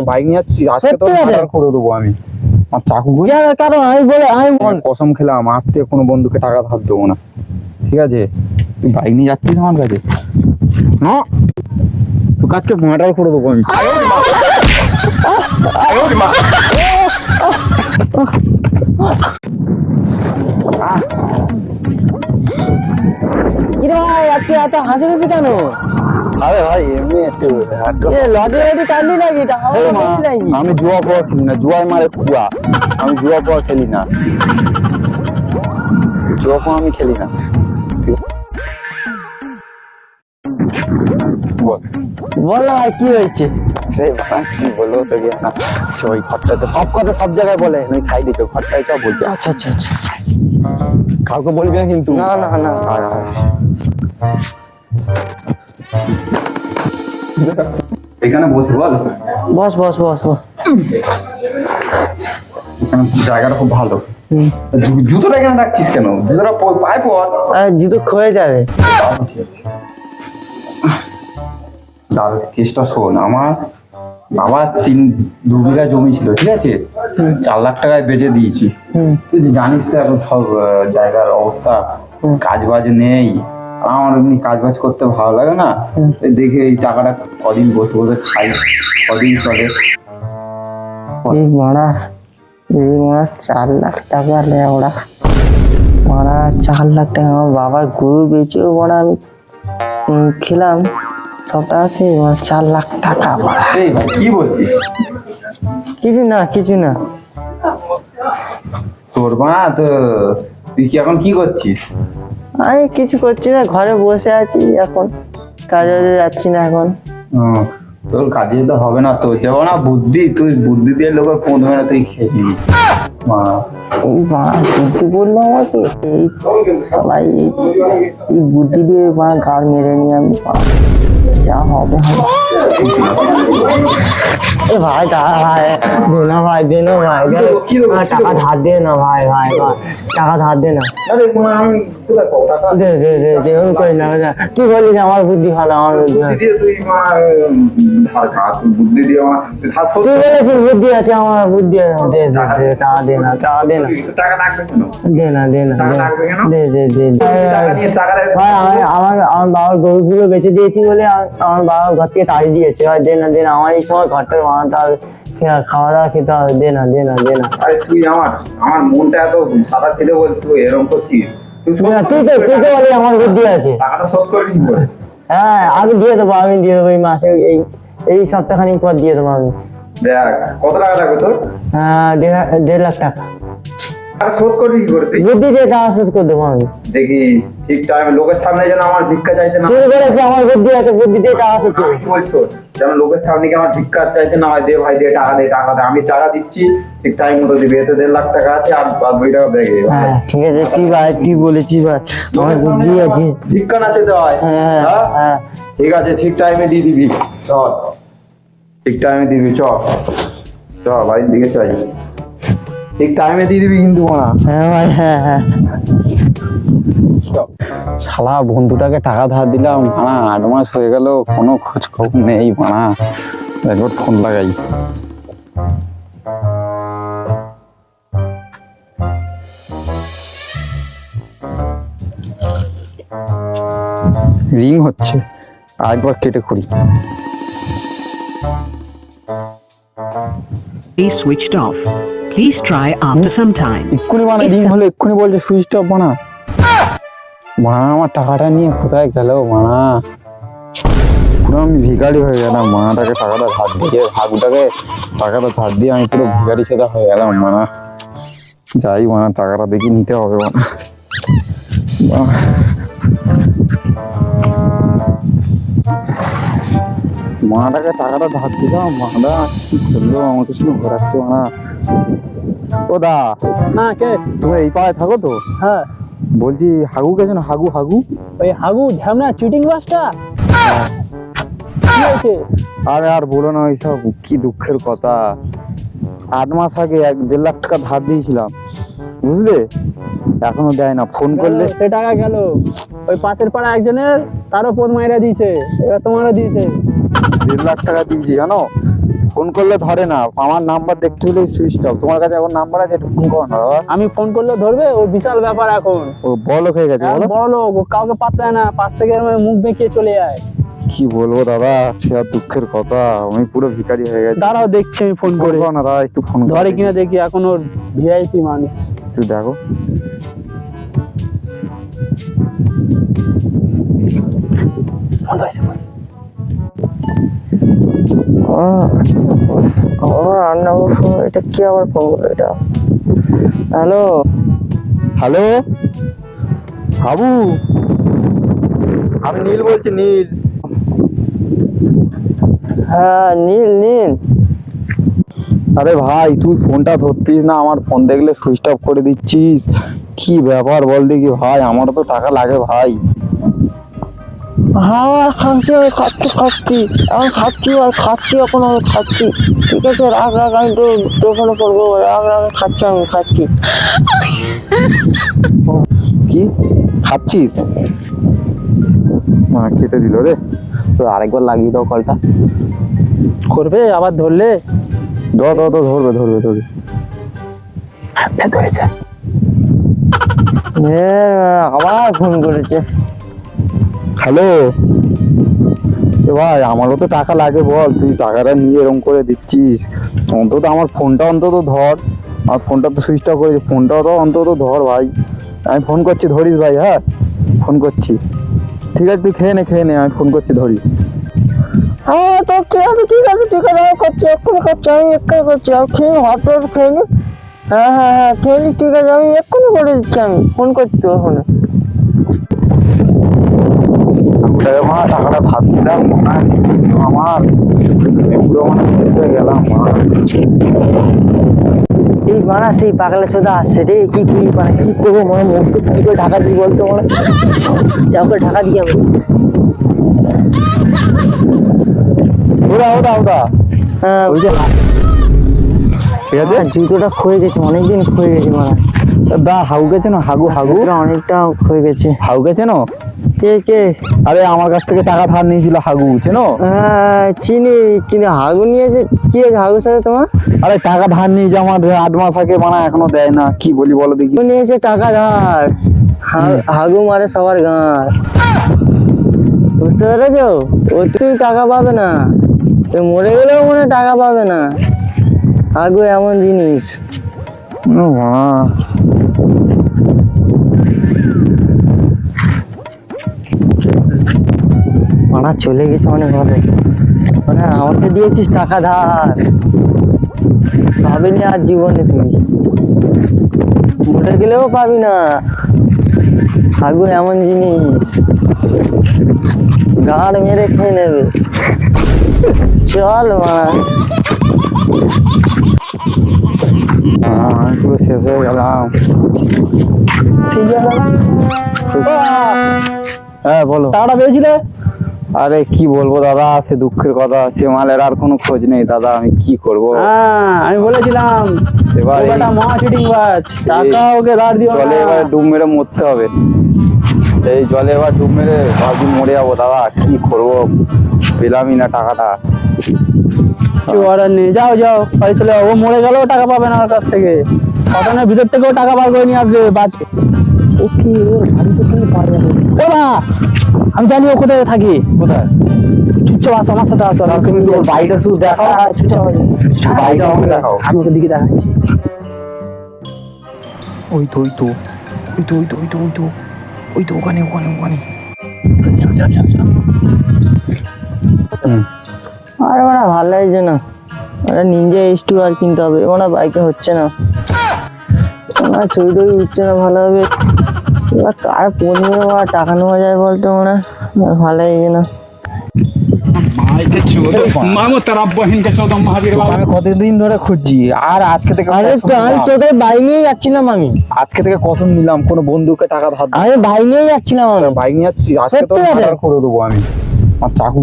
Bike নিয়ে যাচ্ছি আজকে তো মার্ডার করে দেবো আমি। আমার চাকু কারণ আমি বলে আমি কসম খেলাম আজ থেকে কোনো বন্ধুকে টাকা ধার দেবো না। ঠিক আছে? তুই বাইক নিয়ে যাচ্ছিস আমার কাছে? না। তুই কাজকে মার্ডার করে দেবো আমি। কিরে ভাই আজকে এত হাসি খুশি কেন? আরে ভাই এমনি একটু এ লদি লদি কান্দি নাকি? টাকা আমি জুয়া পর খেলি না জুয়ায় মারে কুয়া আমি জুয়া পাওয়া খেলি না। জুয়া পাওয়া আমি খেলি না। বল। ভাই কি হয়েছে? কি বলব তোকে? না আচ্ছা, ওই ঘরটাতে সব কথা সব জায়গায় বলে। ঘরটায় বলছে। আচ্ছা আচ্ছা আচ্ছা। কাউকে বলবি না কিন্তু? না না না। এখানে বসে বল। বস বস বস বস। জায়গাটা খুব ভালো। জুতোটা এখানে রাখছিস কেন? জুতোটা পায়ে পর। জুতো ক্ষয়ে যাবে। দাদা কেসটা শোন। আমার বাবা তিন দু বিঘা জমি ছিল ঠিক আছে? চার লাখ টাকায় বেচে দিয়েছি। তুই জানিস তো এখন সব জায়গার অবস্থা। কাজ বাজ নেই। আমার এমনি কাজ বাজ করতে ভালো লাগে না দেখে এই টাকাটা কদিন বসে বসে খাই কদিন চলে। এই মারা এই মারা চার লাখ টাকা নেয় ওরা। মারা চার লাখ টাকা আমার বাবার গরু বেচেও মারা আমি খেলাম সবটা আছে চার লাখ টাকা এই ভাই কি বলছিস? কিছু না কিছু না। তোর মা তো তুই কি এখন কি করছিস? আমি কিছু করছি না ঘরে বসে আছি এখন। কাজে যাচ্ছি না এখন। তোর কাজে তো হবে না তোর। যাব না বুদ্ধি তুই বুদ্ধি দিয়ে লোকের ফোন না তুই খেয়ে মা। এই বুদ্ধি বলল আমাকে এই বুদ্ধি দিয়ে গাল মেরে নিয়ে আমি যা হবে হবে। এ ভাই ভাই দে না ভাই দে না ভাই টাকা ধার দে না ভাই ভাই ভাই টাকা ধার দে না। দে দে দে দে ওরকম। তুই বলি যে আমার বুদ্ধি ভালো আমার বুদ্ধি বুদ্ধি তুই। বলেছিস আছে আমার বুদ্ধি আছে। দে দে দে টাকা দে না টাকা দে না। দে না দে না দে? দে দে ভাই আমি আমার আমার বাবার গরুগুলো বেঁচে দিয়েছি বলে আমার বাবা ঘর থেকে তাড়িয়ে দিয়েছে ভাই দে না দে না আমার এই সময় ঘরটার বানাতে হবে। খাওয়া দাওয়া খেতে হবে? দে না দে না দে না। আরে তুই আমার আমার মনটা এত সাদা ছিল বলে তুই এরকম করছিস। তুই তো তুই তো। বলি আমার বুদ্ধি আছে। টাকাটা শোধ করবি কি করে হ্যাঁ আমি দিয়ে দেবো আমি দিয়ে দেবো এই মাসে এই এই সপ্তাহখানিক পর দিয়ে দেবো আমি। দেখ কত টাকা লাগবে তোর? হ্যাঁ দেড় লাখ টাকা। শোধ করবি কি করে বুদ্ধি দিয়ে টাকা শেষ করে দেবো আমি। দেখিস ঠিক টাইমে লোকের সামনে যেন আমার ভিক্ষা চাইতে না তুই বলেছিস আমার বুদ্ধি আছে বুদ্ধি দিয়ে টাকা শেষ করব কি বলছো? যেন লোকের সামনে গিয়ে আমার ভিক্ষা চাইতে না হয় দে ভাই দে টাকা দে টাকা দে আমি টাকা দিচ্ছি। ঠিক টাইম মতো দিবি এতে দেড় লাখ টাকা আছে আর বাদ বাকি টাকা ব্যাগে। হ্যাঁ ঠিক আছে তুই ভাই তুই বলেছিস ভাই। আমার বুদ্ধি আছে। ভিক্ষা না চাইতে হয়। হ্যাঁ ঠিক আছে ঠিক টাইমে দিয়ে দিবি। চল। ঠিক টাইমে দিবি চ চ বাড়ির দিকে চল। ঠিক টাইমে দিয়ে দিবি কিন্তু না হ্যাঁ ভাই হ্যাঁ হ্যাঁ। শালা বন্ধুটাকে টাকা ধার দিলাম মানা আট মাস হয়ে গেল কোনো খোঁজ খবর নেই মানা। একবার ফোন লাগাই। রিং হচ্ছে আরেকবার কেটে করি is switched off. Please try after some time. এক্ষুনি মানে রিং হলো এক্ষুনি বলছে সুইচ অফ বানা। মানা আমার টাকাটা নিয়ে কোথায় গেল? মানা পুরো আমি ভিখারি হয়ে গেলাম মানাটাকে টাকাটা ধার দিয়ে হাগুটাকে টাকাটা ধার দিয়ে আমি পুরো ভিখারি সেটা হয়ে গেলাম মানা যাই মানা টাকাটা দেখি নিতে হবে মানা মাটাকে টাকাটা ধার দিলাম মানা কি করল? আমাকে শুধু ঘোরাচ্ছে মানা ও দা হ্যাঁ কে? তুমি এই পাড়ায় থাকো তো। হ্যাঁ। বলছি হাগু গেছো না হাগু হাগু? ওই হাগু ঝামনা চিটিং বাসটা? আরে আর বলো না ওইসব কি দুঃখের কথা। আট মাস আগে এক দেড় লাখ টাকা ধার দিয়েছিলাম বুঝলে? এখনও দেয় না ফোন করলে। সে টাকা গেল। ওই পাশের পাড়া একজনের তারও পদ মাইরা দিয়েছে এবার তোমারও দিয়েছে। দেড় লাখ টাকা দিয়েছি জানো? ফোন করলে ধরে না আমার নাম্বার দেখতে পেলে সুইচ অফ তোমার কাছে এখন নাম্বার আছে একটু ফোন করো না বাবা। আমি ফোন করলে ধরবে ও বিশাল ব্যাপার এখন। ও বড় লোক হয়ে গেছে বলো। বড় লোক ও কাউকে পাত্তা না পাশ থেকে মুখ বেঁকিয়ে চলে যায়। কি বলব দাদা? সে আর দুঃখের কথা আমি পুরো ভিখারি হয়ে গেছি। দাঁড়াও দেখছি আমি ফোন ফোন করে। না দাদা একটু ফোন ধরে কিনা দেখি এখন ওর ভিআইপি মানুষ। একটু দেখো। ফোন ধরেছে ও রান্না ফোন এটা কি আবার ফোন করল এটা? হ্যালো হ্যালো বাবু আমি নীল বলছি নীল। হ্যাঁ নীল নীল। আরে ভাই তুই ফোনটা ধরতিস না? আমার ফোন দেখলে সুইচ অফ করে দিচ্ছিস। কি ব্যাপার বল দেখি ভাই আমারও তো টাকা লাগে ভাই। হ্যাঁ খাচ্ছি আমি খাচ্ছি খাচ্ছি। আমি খাচ্ছি আর খাচ্ছি এখন আমি খাচ্ছি। ঠিক আছে রাখ রাখ আমি তো টোকানো করব রাখ রাখ খাচ্ছি আমি খাচ্ছি। কি? খাচ্ছিস? মা খেতে দিল রে। তো আরেকবার লাগিয়ে দাও কলটা। করবে? আবার ধরলে? দ দ দ ধরবে ধরবে ধরবে। ধরেছে। এ, আবার ফোন করেছে। হ্যালো? ভাই, আমারও তো টাকা লাগে বল। তুই টাকাটা নিয়ে এরকম করে দিচ্ছিস। অন্তত আমার ফোনটা অন্তত ধর। আমার ফোনটা তো সুইচ অফ করে ফোনটাও তো অন্তত ধর ভাই। আমি ফোন করছি, ধরিস ভাই হ্যাঁ? ফোন করছি। ঠিক আছে, তুই খেয়ে নে খেয়ে নে, আমি ফোন করছি ধরি হ্যাঁ তো ঠিক আছে? ঠিক আছে ঠিক আছে, আমি করছি, এক্ষুনি করছি, আমি এক্ষুনি করছি। আমি খেয়ে হট টট খেয়ে নি। হ্যাঁ হ্যাঁ হ্যাঁ খেয়ে নি, ঠিক আছে, আমি এক্ষুনি করে দিচ্ছি, আমি। ফোন করছি তোর ফোনে টাকাটা ধার দিলাম আমার পুরো মানে শেষ হয়ে গেলাম মা এই মানা সেই পাগলা চোদা আসছে রে কি করি মানে কি করব মনে মুখটা কি করে ঢাকা দিই বলতো মনে যা করে ঢাকা দিই আমি ওরা ওরা ওরা। হ্যাঁ। ওই যে ঠিক আছে? হ্যাঁ, জুতোটা ক্ষয়ে গেছে অনেকদিন ক্ষয়ে গেছে মানা দা হাগু গেছে না? হাগু হাগু? অনেকটা ক্ষয়ে গেছে। হাগু গেছে না? কে কে? আরে আমার কাছ থেকে টাকা ধার নিয়েছিল হাগু চেনো হ্যাঁ চিনি কিন্তু হাগু নিয়েছে? কি আছে হাগুর সাথে তোমার? আরে টাকা ধার নিয়েছে আমার আট মাস আগে মানা এখনও দেয় না। কি বলি বলো দেখি। নিয়েছে টাকা ধার। হাগু মারে সবার গাঁর বুঝতে পেরেছ? ও তুমি টাকা পাবে না। মরে গেলেও মনে টাকা পাবে না। হাগু এমন জিনিস। মা। মানা চলে গেছে অনেক ভালো মানে আমাকে দিয়েছিস টাকা ধার। পাবিনি আর জীবনে তুই। মরে গেলেও পাবি না। হাগু এমন জিনিস। গাড় মেরে খেয়ে নেবে। চল মা। পুরো শেষ হয়ে গেলাম। ঠিক আছে হ্যাঁ বলো। টাকাটা পেয়েছিলে? আরে কি বলব দাদা সে দুঃখের কথা সে মালের আর কোনো খোঁজ নেই। দাদা আমি কি করব? হ্যাঁ আমি বলেছিলাম এবার মহা চিটিং বাজ। টাকা ওকে ধার দিও জলে এবার ডুব মেরে মরতে হবে। এই জলে এবার ডুব মেরে ভাবছি মরে যাব। দাদা কি করব? পেলামই না টাকাটা। কিছু অর্ডার নেই। যাও যাও চলে ও মরে গেলেও টাকা পাবে না ওর কাছ থেকে। ভিতর থেকেও টাকা বার করে নিয়ে আসবে বাঁচবে ও কি ওর যাবে না। আমি জানি ও কোথায় থাকি। কোথায়? চুপচাপ আসো আমার সাথে আসো তুমি বাড়িটা শুধু দেখাও। হ্যাঁ, চুপচাপ বাড়িটা আমাকে দেখাও। আমি ওকে দিকে দেখাচ্ছি। ওই তো ওই তো। ওই তো ওই তো ওই তো ওই তো। ওই তো ওখানে ওখানে ওখানে। আর ওরা ভালো লাগছে না। ওরা নিনজা এস টু আর কিনতে হবে। ওরা বাইকে হচ্ছে না। ওরা চই দই উঠছে না ভালোভাবে। এবার নিয়ে ওরা টাকা নেওয়া যায় বলতো ওরা ভালো লাগছে না আমি কতদিন ধরে খুঁজছি? আর আজকে থেকে আরে তো আমি তোদের বাইক নিয়ে যাচ্ছিলাম আমি। আজকে থেকে কসম নিলাম? কোনো বন্ধুকে টাকা ধার আমি বাইক নিয়ে যাচ্ছিলাম আমি। বাইক নিয়ে যাচ্ছি? আজকে তো করে দেবো আমি। আমার চাকু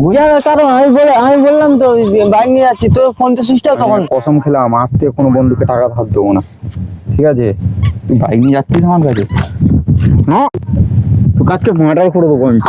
কারণ আমি বলে আমি বললাম তো বাইক নিয়ে যাচ্ছি। তোর ফোনটা সুইচ তখন কসম খেলাম আজ থেকে কোনো বন্ধুকে টাকা ধার দেবো না। ঠিক আছে? তুই বাইক নিয়ে যাচ্ছিস আমার কাছে? না। তো কাজকে মার্ডার করে দেবো আমি।